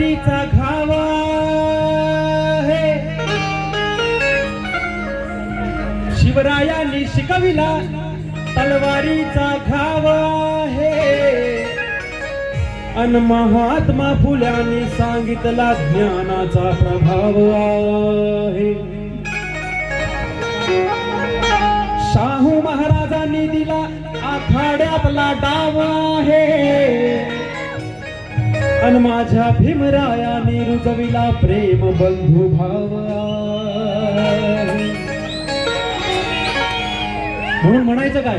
तलवारीचा घावा हे शिवरायांनी शिकविला तलवारीचा घावा हे अन महात्मा फुल्यांनी सांगितला ज्ञानाचा प्रभाव आहे. शाहू महाराजांनी दिला आखाड्यातला डावा आहे. अन माझ्या भीमरायाने रुजविला प्रेम बंधू भाव. म्हणून म्हणायचं काय?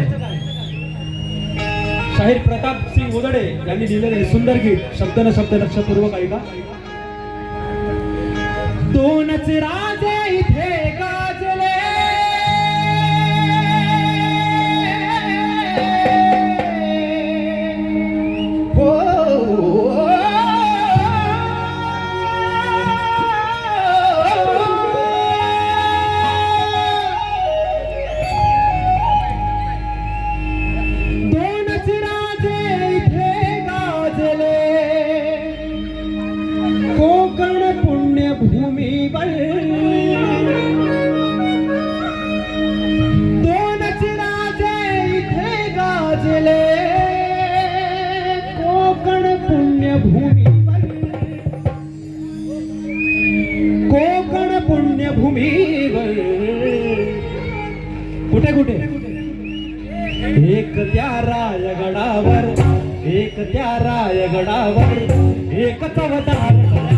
शाहीर प्रताप सिंग उदडे यांनी लिहिलेले हे सुंदर गीत शब्द न शब्द लक्षपूर्वक ऐका. दोनच राज पुण्यभूमीवर दोनच राजे इथे गाजले। कोकण पुण्यभूमीवर कोकण पुण्यभूमीवर कुठे कुठे? एक त्या रायगडावर एक त्या रायगडावर एक चवदार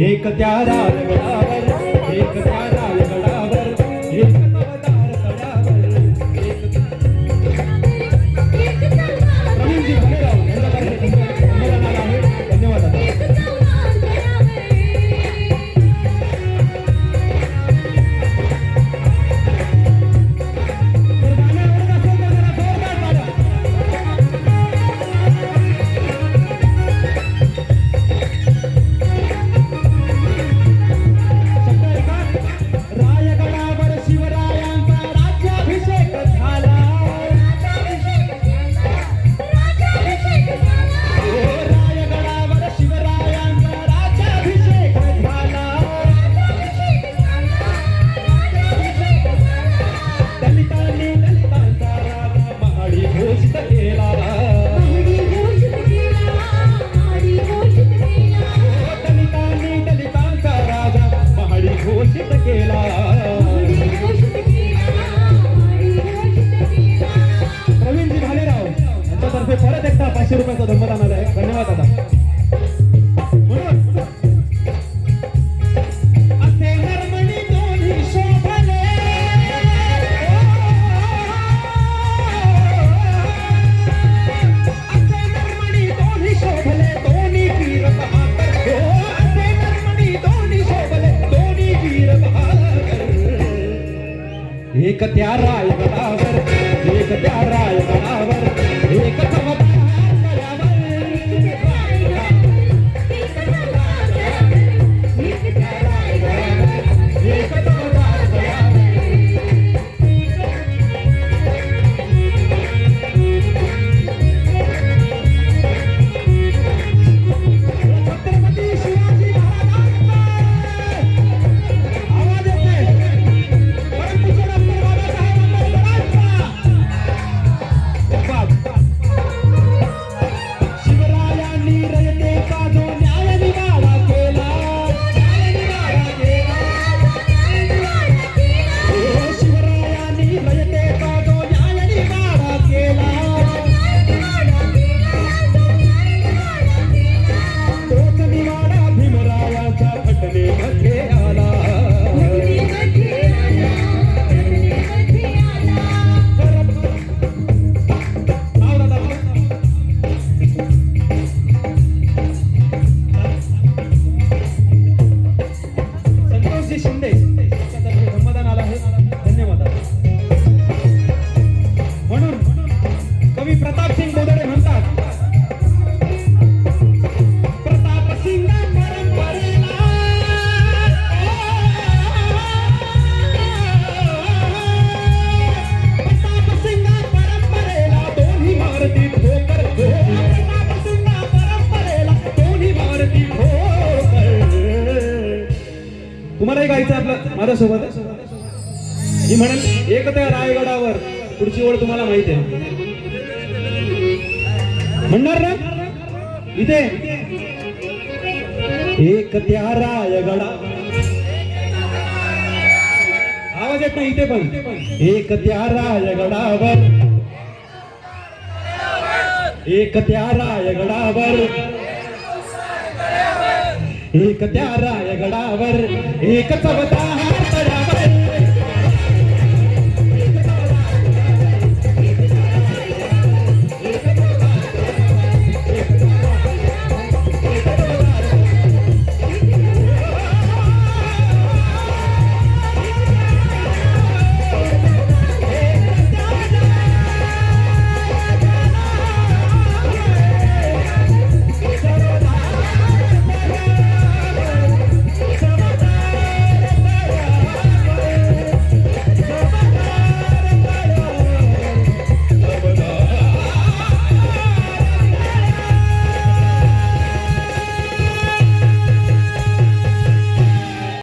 एक त्या रायगडावर एक चवदार शोभले पाचशे रुपयाचा बहादर हो असे नरमणी दोन्ही शोभले दोन्ही वीर बहादर एक त्या रायगडावर एक एक चमत्कार तुम्हालाही गायचं आपलं माझ्यासोबत? मी म्हणेल एक रायगडावर. पुढची ओळ तुम्हाला माहिती आहे. म्हणणार ना? इथे. एक त्या रायगडा. आवाज येत नाही इथे पण. एक त्या रायगडावर. एक त्या रायगडावर. एक त्या रायगडावर एक चवता